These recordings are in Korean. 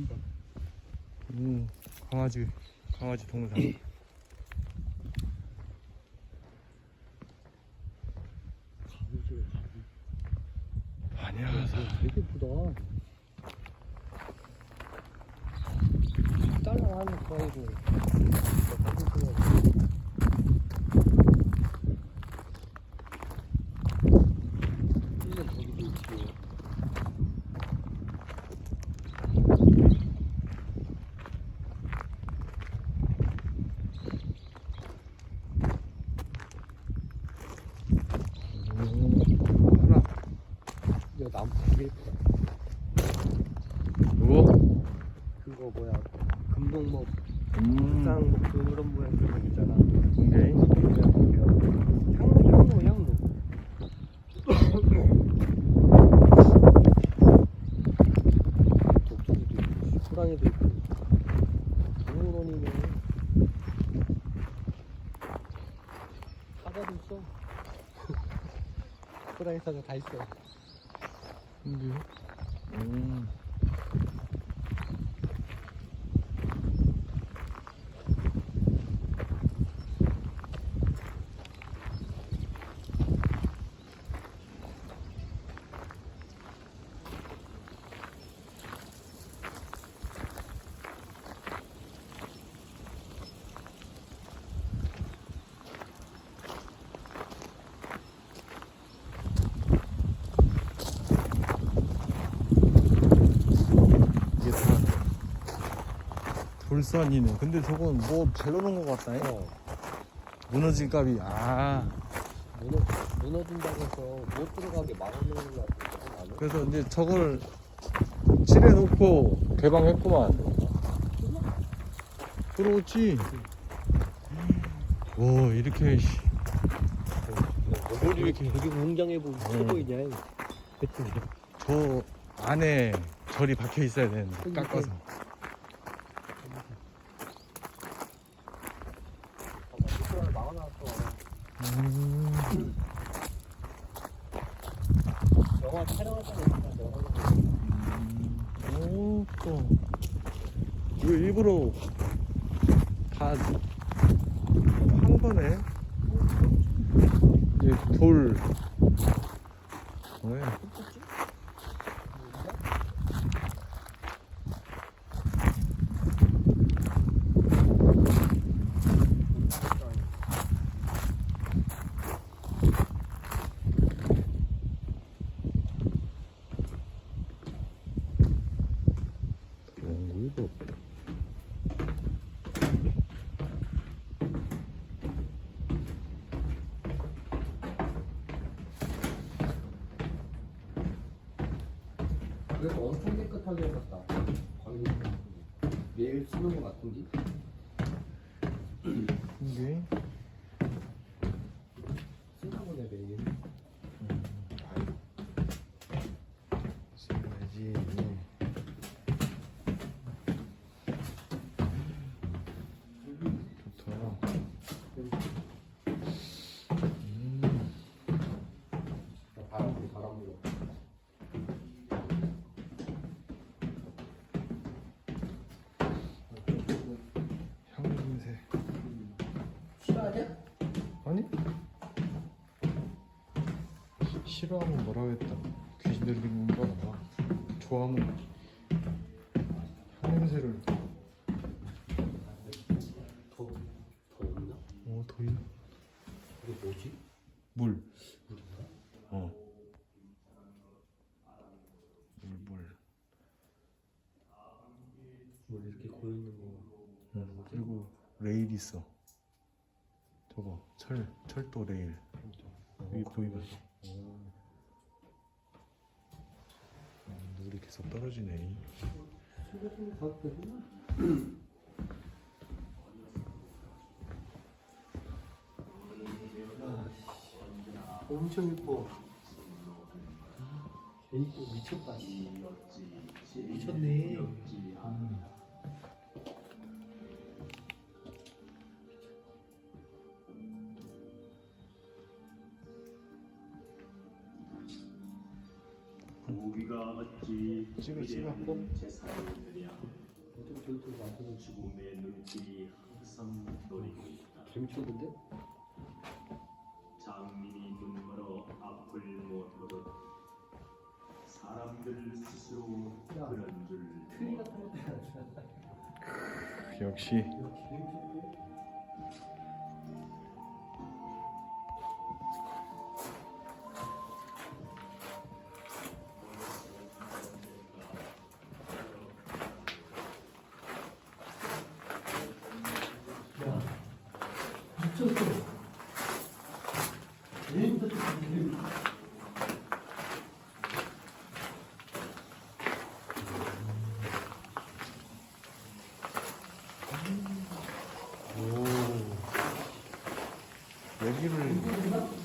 한번. 음, 강아지 강아지 동상. 아니야. 되게 예쁘다. 딸랑하는 거이고. 일년 거기도 있지. 하나. 이거 나무 되게 예쁘다. 누구? 그거 뭐야 금동목 음. 쌍 뭐 그런 모양 그런 거 있잖아. 오케이. 향로 향로 향로. 독수리도 있고 호랑이도 있고 동물원이네. 사자도 있어. 호랑이 사자 다 있어. 근데. 음. 이게 다 돌산이네. 근데 저건 뭐 잘라놓은 것 같다. 어. 무너진 값이. 아. 무너 무너진다고 해서 못 들어가게 막아놓는 거 같아. 그래서 이제 저걸 칠해놓고 개방했구만. 그렇지. 오 이렇게 씨. 뭘 이렇게 되게 웅장해 보이고 커 음. 보이냐? 그치? 저 안에 절이 박혀 있어야 되는데 그러니까. 깎아서. 음. 영화 촬영하잖아. 오, 또. 이거 일부러 다한 거네. 이제 돌. 왜? 연구도 없다. 그래도 엄청 깨끗하게 해놨다. 관리 매일 쓰는 거 같은지? 이게 싫어하면 뭐라 했다. 귀신 거 알아. 좋아하면 향 냄새를. 더 더웠나? 어, 더이 이게 뭐지? 물. 물인가? 어. 물, 물. 물 이렇게 고여 있는 거. 응. 그리고 레일 있어. 저거 철 철도 레일. 여기 보이면. 음, 계속 떨어지네. 엄청 예뻐. 개이뻐 미쳤다. 씨. 미쳤네. 음. 고기가 어찌 와서는 지금 내 눈길이 항상 노리고 있다. 재밌었는데? 장민이 눈 멀어 앞을 못 보듯 사람들 스스로 야, 그런 줄 모르- 같은 것도 역시 오 여기를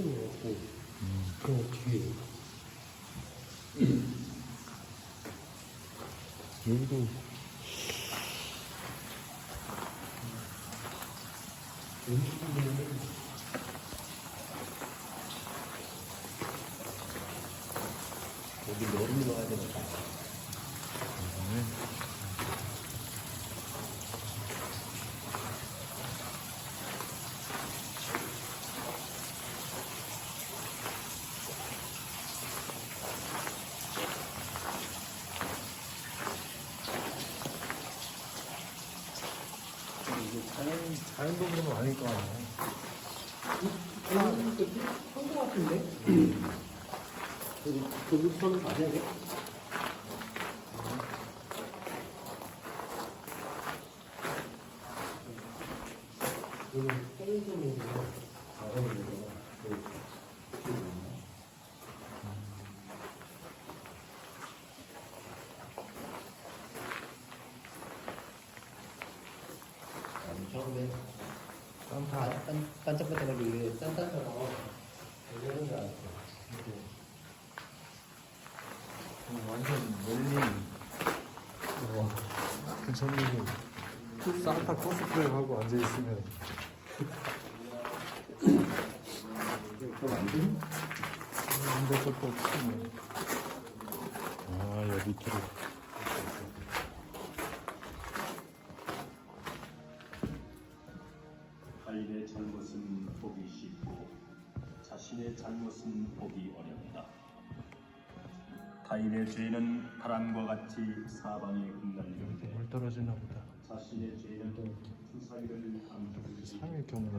없고 그 뒤에 여기도 왼쪽은 여기 머리로 가야 되니까 이게 자연 자연 도구는 아닐 거 아니야 한거 같은데? 여기 저기서는 아니야 이게? 여기 땡기는 거 나가는 거 처음에 다 반- 반짝반짝하게 이게 딴딴처럼 이러는 줄 알았어. 어, 완전 멀리 그 전국에 산타 코스프레 하고 앉아 있으면 근데 저거 크네 아 여기 밑으 잘못은 보기 어렵다. 타인의 죄는 바람과 같이 사방에 여기도 물 떨어지나 보다 자신의 죄는 주사위를 감추고 상일 경우나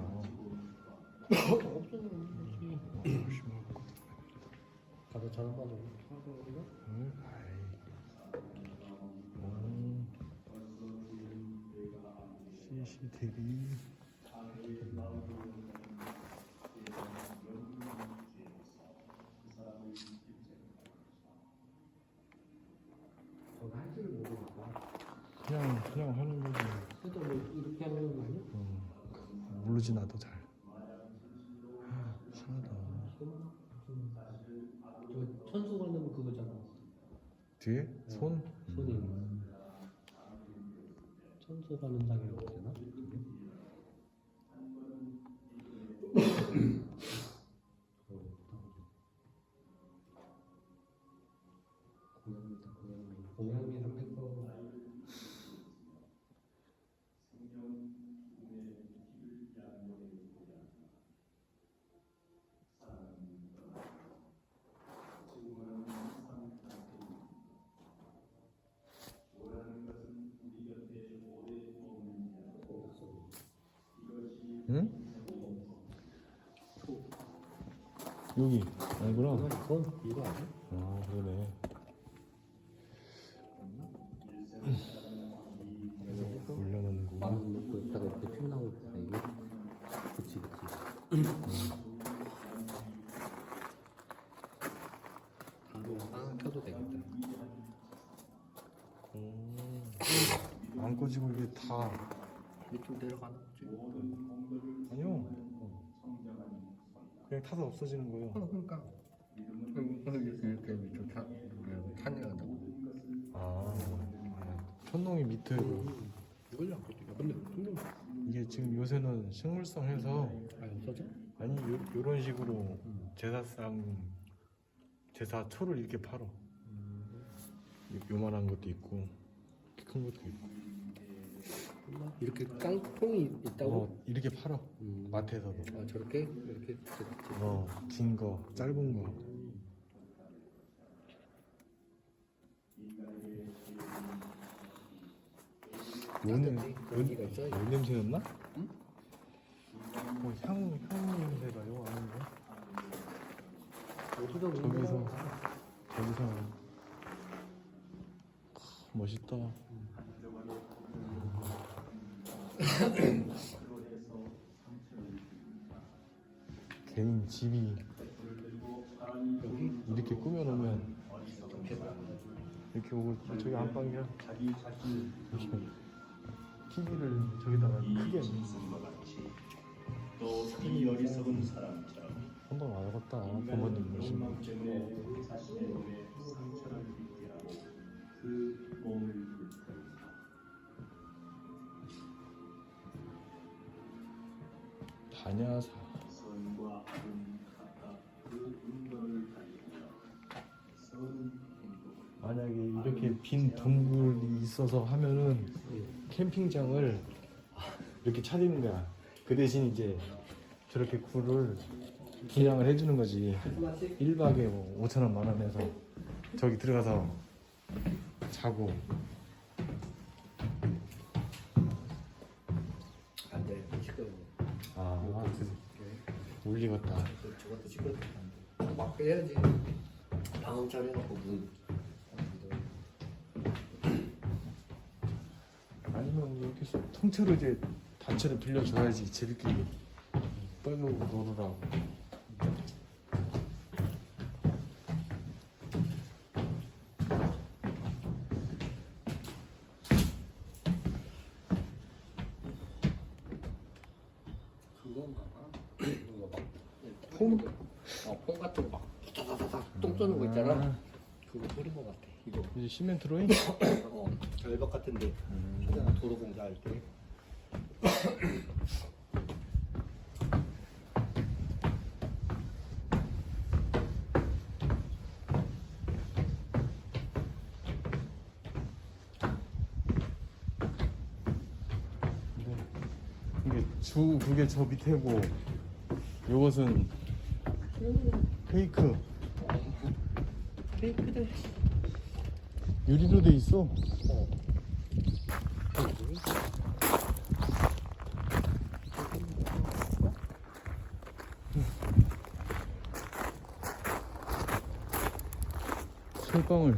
없었는지. 조심하고 가서 잘안 봐도 하고 응? 아이 음. CCTV 저거 할 줄을 모르니까. 그냥 그냥 하는 거지 그래도 뭐 이렇게 하는 거 아니야? 음. 모르지 나도 잘 이상하다 저 천수 관는 그거잖아. 뒤에 손 손이. 음. 천수 가는 장이라고 되나? 공양미다 공양미. 공양미랑 했고 응? 여기 아니구나. 그건 이거 아니야? 아 그러네. 올려놓는 거. 빵 넣고 있다가 이렇게 튀어나오고 있다 이게 그치 그치 이거 빵 켜도 되겠다 안 꺼지고 이게 다 밑으로 내려가는 거지 아니요. 그냥 타서 없어지는 거예요. 어 그러니까 이렇게 이렇게 밑으로 타 타내간다고 아 천둥이 밑에로 이걸로 안 꺼지냐 근데 분명 이게 지금 요새는 식물성 해서 안 없어져? 아니 요, 요런 식으로 제사상 제사 초를 이렇게 팔어 요, 요만한 것도 있고 큰 것도 있고. 이렇게 깡통이 있다고? 어, 이렇게 팔어 음. 마트에서도 아 저렇게 이렇게 이렇게 어, 긴 거, 짧은 거. 오늘 여기가 있어? 연 냄새였나? 응? 뭐 향, 향 냄새가요? 아닌데? 어디서 저기서 저기서 아, 멋있다. 개인 집이 여기 이렇게 꾸며놓으면 이렇게 오고 저기 안방이야. 잠시만 TV를 저기다가 크게 또이 어리석은 사람처럼 한번 와야겠다 부모님 하고 그 몸을 행복을 만약에 이렇게 빈 동굴이 있어서 하면은 캠핑장을 이렇게 차리는 거야. 그 대신 이제 저렇게 굴을 분양을 해주는 거지. 1박에 뭐 5천 원 만 원에서 저기 들어가서 자고 그, 울리겠다 저것도 시끄럽다 막 빼야지. 방음 차려갖고 문. 아니면 이렇게 해서 통째로 이제 단체로 빌려줘야지 쟤들끼리. 떠들고 놀으라고 폼? 어 폼 같은 거막 다다다닥 똥 쏘는 거 있잖아 그거 뿌린 거 같아 이거 이제 시멘트로잉? 어 절벽 같은데 하다가 도로 공사할 때 이게 주 그게 저 밑에고 요것은 페이크. 페이크들. 유리로 돼 있어. 어 철방울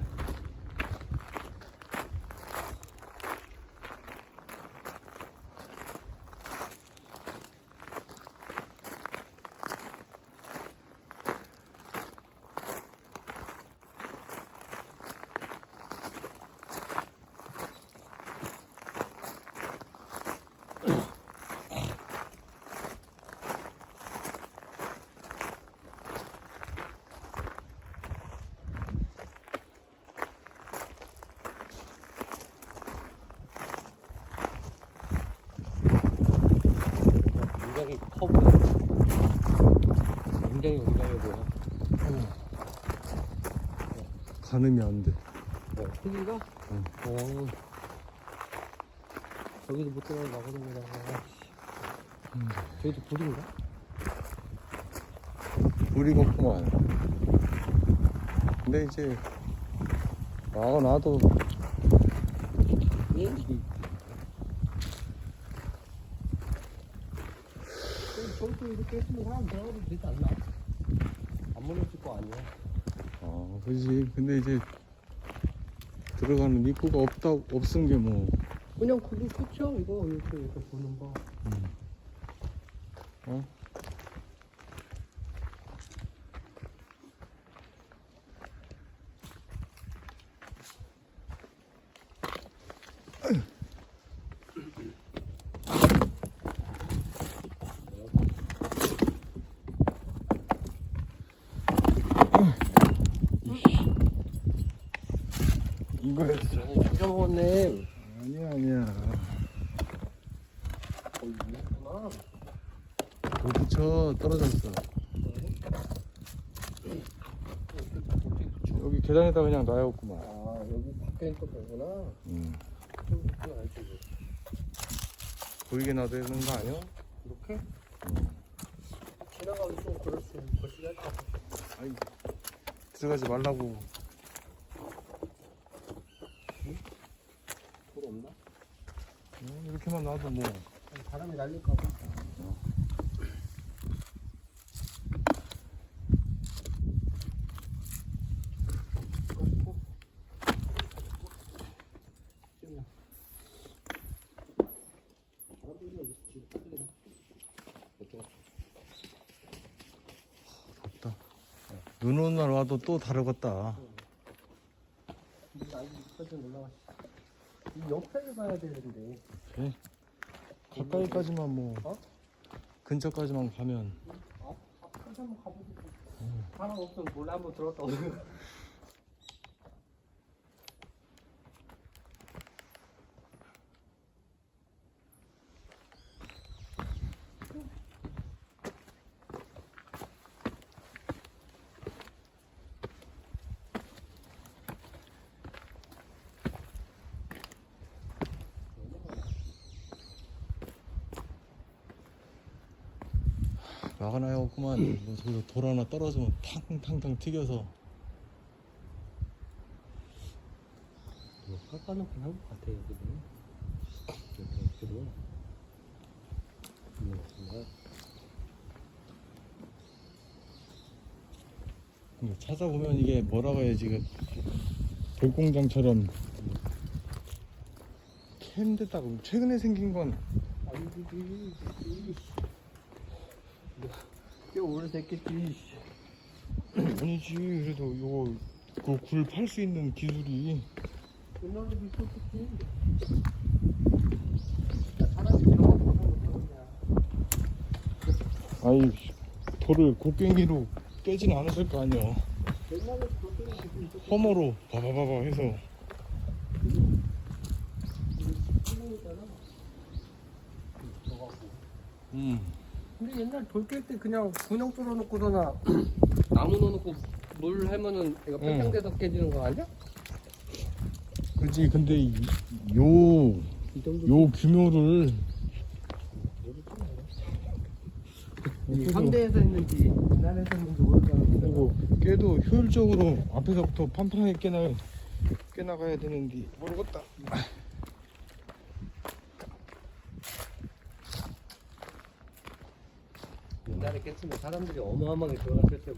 굉장히 커 보여 굉장히 웅장해 보여 가늠이 안 돼 어, 크기가? 응. 어. 저기도 못 들어가 나가는 거다. 저기도 불인가? 물이 없구만 근데 이제 아 나도 응? 그것도 이렇게 했으면 사람 들어가도 되지 않나? 안 무너질 거 아니야. 아, 그지. 근데 이제 들어가는 입구가 없다 없은 게 뭐. 그냥 그게 끝이야 이거 이렇게 이렇게 보는 거. 이거였어. 먹었네. 아니야 아니야. 어, 이거구나. 도부쳐 떨어졌어. 여기 계단에다 그냥 놔야겠구만. 아 여기 밖에 있던 거구나. 알지. 보이게 놔둬야 되는 거 아니야? 이렇게? 지나가면 좀 그럴 수 거시기 할까? 아이 들어가지 말라고. 돌 없나? 어, 놔도 뭐. 바람이 날릴까 봐. 덥다. 눈 오는 날 와도 또 다르겠다. 이 옆에를 봐야 되는데. 그래? 가까이까지만 뭐. 어? 근처까지만 가면. 아, 앞까지 한번 가보고. 사람 없으면 몰래 한번 들어갔다 오는 거. 막아놔야겠구만. 뭐 저기서 돌 하나 떨어지면 탕탕탕 튀겨서. 뭐 깎아놓긴 한 것 같아 여기는. 이렇게 들어 뭐 근데 찾아보면 이게 뭐라고 해야지 그 돌공장처럼. 캠데다가 최근에 생긴 건. 아니지 꽤 오래 됐겠지 아니지 그래도 이거 그굴 팔 수 있는 기술이. 옛날에도 못하냐 아이 돌을 곡괭이로 깨지는 않았을 거 아니야. 허머로 바바바바 해서. 음 근데 옛날 돌깰때 그냥 군형 뚫어놓고서나 나무 넣어놓고 물 하면은 이거 팽창돼서 깨지는 거 아니야? 그지. 근데 이- 요, 이 정도 요 규모를 이 상대에서 했는지 옛날에서 했는지 모르겠는데. 그리고 깨도 효율적으로 앞에서부터 판판하게 깨나 깨나가야 되는데 모르겠다 옛날에 깼으면 사람들이 어마어마하게 들어갔을 테고.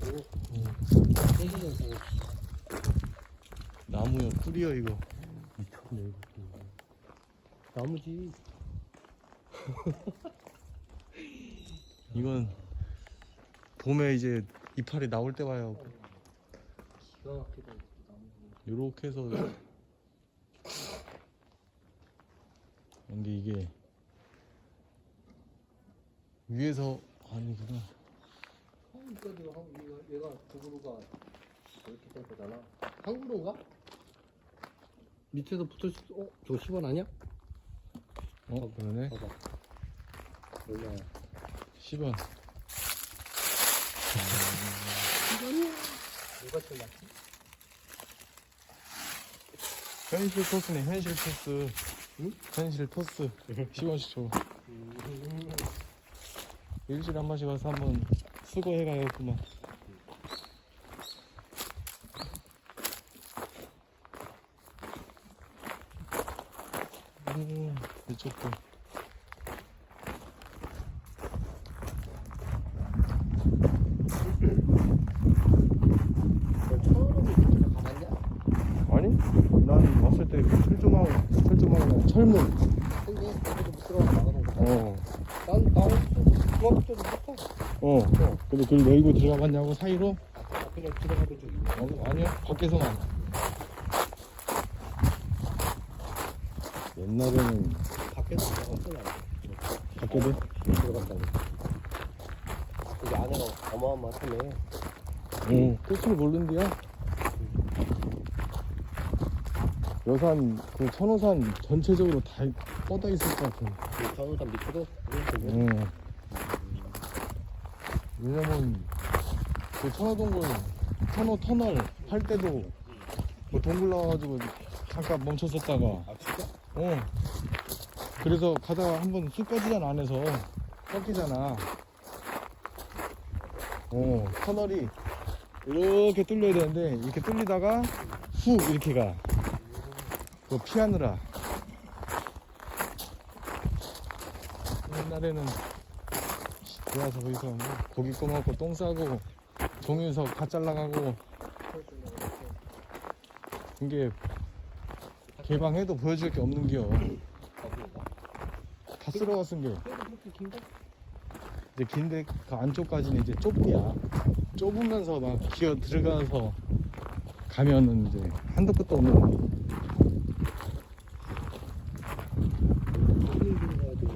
깨지면서 나무요 뿌리요 이거. 미쳤네 이것도 나무지. 이건 봄에 이제 이파리 나올 때 봐요. 기가 막히다 요렇게 해서 근데 이게 위에서 아니구나 어, 이거 이거 한- 이거 얘가 구구루가 이렇게 된 거잖아 한구루인가? 밑에서 붙을 수 어? 저거 10원 아니야? 어 그러네 봐봐 얼마야 10원 누가 제일 낫지? 현실 토스네 현실 토스 응? 현실 토스 10원씩 줘 일주일에 한 번씩 와서 한번 수거해가야겠구만. 음, 이쪽도 철문. 근데 거기도 못 들어가서 나가는 거야. 어. 난, 나 없어. 중학교 때도 못 가. 어. 근데 그걸 열고 들어가봤냐고 사이로? 아, 그냥 들어가본 적이 있네. 어, 아니야. 밖에서만. 옛날에는 밖에서 들어갔어, 나는. 밖에도 들어갔다고. 여기 안에가 어마어마하네. 어, 끝을 모른대요. 여산 그 천호산 전체적으로 다 뻗어 있을 것 같은. 그 전우산 밑으로? 응. 왜냐면 그 천호동굴 천호 터널 할 때도 뭐 동굴 나와가지고 잠깐 멈췄었다가 아, 진짜? 어. 그래서 가다가 한번 쑥 빠지잖아 안에서 꺾이잖아. 어 터널이 이렇게 뚫려야 되는데 이렇게 뚫리다가 훅 이렇게 가. 그거 피하느라. 옛날에는 들어와서 거기서 뭐 고기 꺼먹고 똥 싸고 종유석 다 잘라가고. 이게 개방해도 보여줄 게 없는 기요. 다 쓸어갔은 긴가? 이제 긴데 그 안쪽까지는 이제 좁디야 좁으면서 막 기어 들어가서 가면은 이제 한도 끝도 없는 들어가도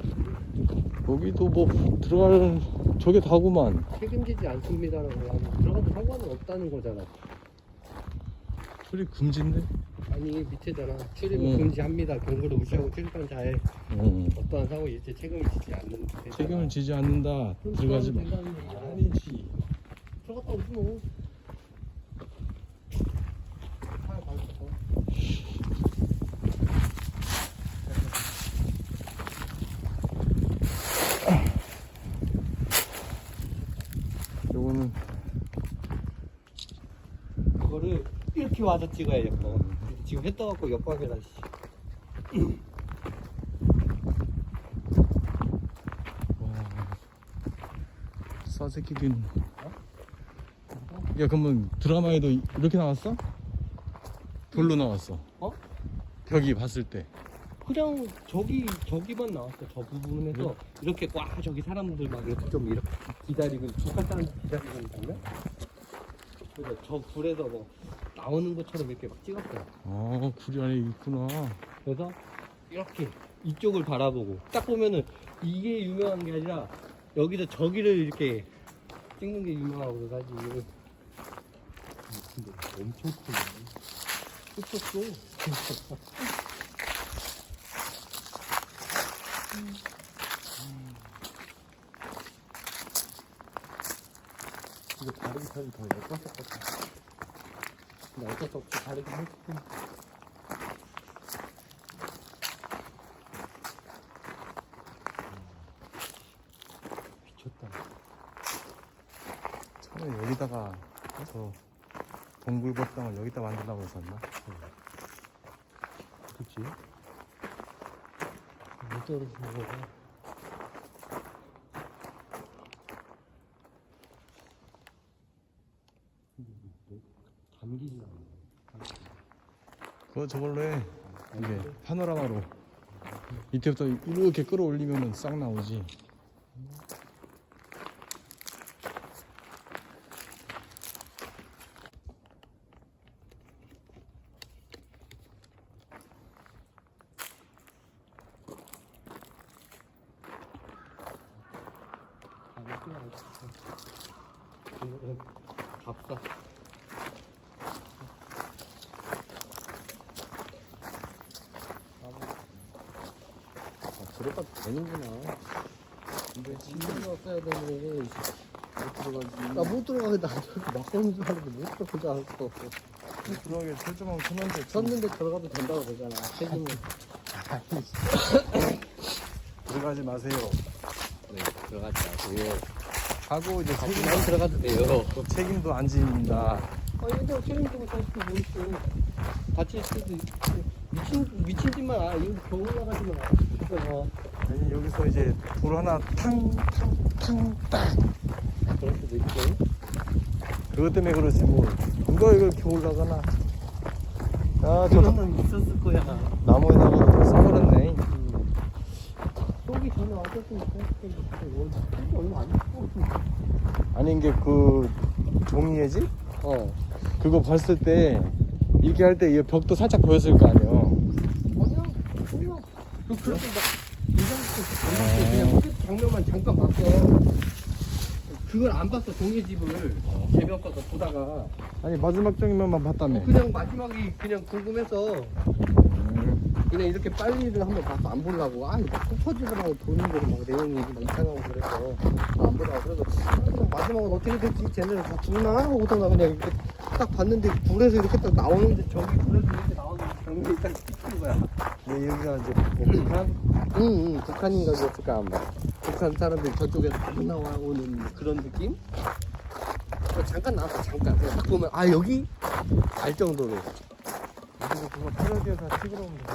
여기도 뭐 들어갈 저게 다구만 책임지지 않습니다라고 하면 들어가도 상관은 없다는 거잖아. 소리 금지인데 아니 밑에잖아. 출입을 응. 금지합니다. 경고를 무시하고 출입한 자에 응. 어떠한 사고 일체 책임을 지지 않는 데잖아. 책임을 지지 않는다 들어가지 마. 아니지 들어갔다 오지 뭐. 요거는 그거를 이렇게 와서 찍어야 예뻐. 지금 해 떠갖고 옆방에다 씨. 와 싸새끼긴 야 그러면 드라마에도 이렇게 나왔어? 돌로 나왔어 어? 벽이 봤을 때 그냥 저기 저기만 나왔어. 저 부분에서 이렇게 꽉 저기 사람들 막 이렇게 좀 이렇게 기다리고 사람 기다리고 있는 장면. 그래서 저 굴에서 뭐 나오는 것처럼 이렇게 막 찍었어요. 아 굴이 안에 있구나. 그래서 이렇게 이쪽을 바라보고 딱 보면은 이게 유명한 게 아니라 여기서 저기를 이렇게 찍는 게 유명하고 그래가지고 근데 엄청 크네. 컸어 이거 다르게 타기 더 예뻤을 것 같아 근데 어쩔 수 없이 다르긴 했지 미쳤다 처음에 여기다가 저 동굴 법당을 여기다 만들려고 했었나? 그치? 못 떨어지는 거가 않네 그거 저걸로 해. 이게 파노라마로. 밑에부터 이렇게 끌어올리면은 싹 나오지 밥사 아, 들어가도 되는구나 근데 신경이 써야 되는 못 들어가지 나못 나 저렇게 막 쏘는 줄 알았는데 못 들어가지 않았어 못 들어가게 설정하고. 천원대 섰는데 들어가도 된다고 그러잖아 책임은. 들어가지 마세요. 네 들어가지 마세요. 하고 이제 책임, 난 들어가도 돼요. 책임도 안 집니다. 아 얘들 책임지고 살 수도 뭐 있어. 다칠 수도 있고. 미친 미친 짓만 아 이거 겨우 나가지만 아 그래서 아니 여기서 이제 돌 하나 탕 탕 탕딱! 그럴 수도 있고 그것 때문에 그렇지 뭐. 누가 이걸 이렇게 올라가나? 아저 그러면 있었을 거야. 나무에다가 써버렸네. 쏘기 전에 왔었으면 좋겠는데 얼마 안 됐어 아니 이게 그 종이애지? 어. 그거 봤을 때 이렇게 할 때 이 벽도 살짝 보였을 거 아니에요. 아니야 아니야 그 그렇게 막 인상도 그냥 끝 장면만 잠깐 봤어 그걸 안 봤어 종이집을. 개벽 가서 보다가. 아니 마지막 장면만 봤다며. 그냥 마지막이 그냥 궁금해서. 그냥 이렇게 빨리를 한번 봐서 안 보려고. 아 이거 퍼즐하고. 도는 막 내용이 막 이상하고 그래서. 안 보려고 그래서 아, 그냥 마지막은 어떻게 될지 쟤네를 다 죽나? 하고 오다가 그냥 이렇게 딱 봤는데 불에서 이렇게 딱 나오는데 저기 불에서 이렇게 나오는 장면이 딱 찍힌 거야. 근데 여기가 이제 뭐 북한? 응응. 북한인가 그랬을까 아마 북한 사람들이 저쪽에서 막 나와오는 그런 느낌? 어, 잠깐 나왔어 잠깐 딱 보면 아 여기 알 정도로 여기서 그거 패러디에서 찍으러 오면 돼.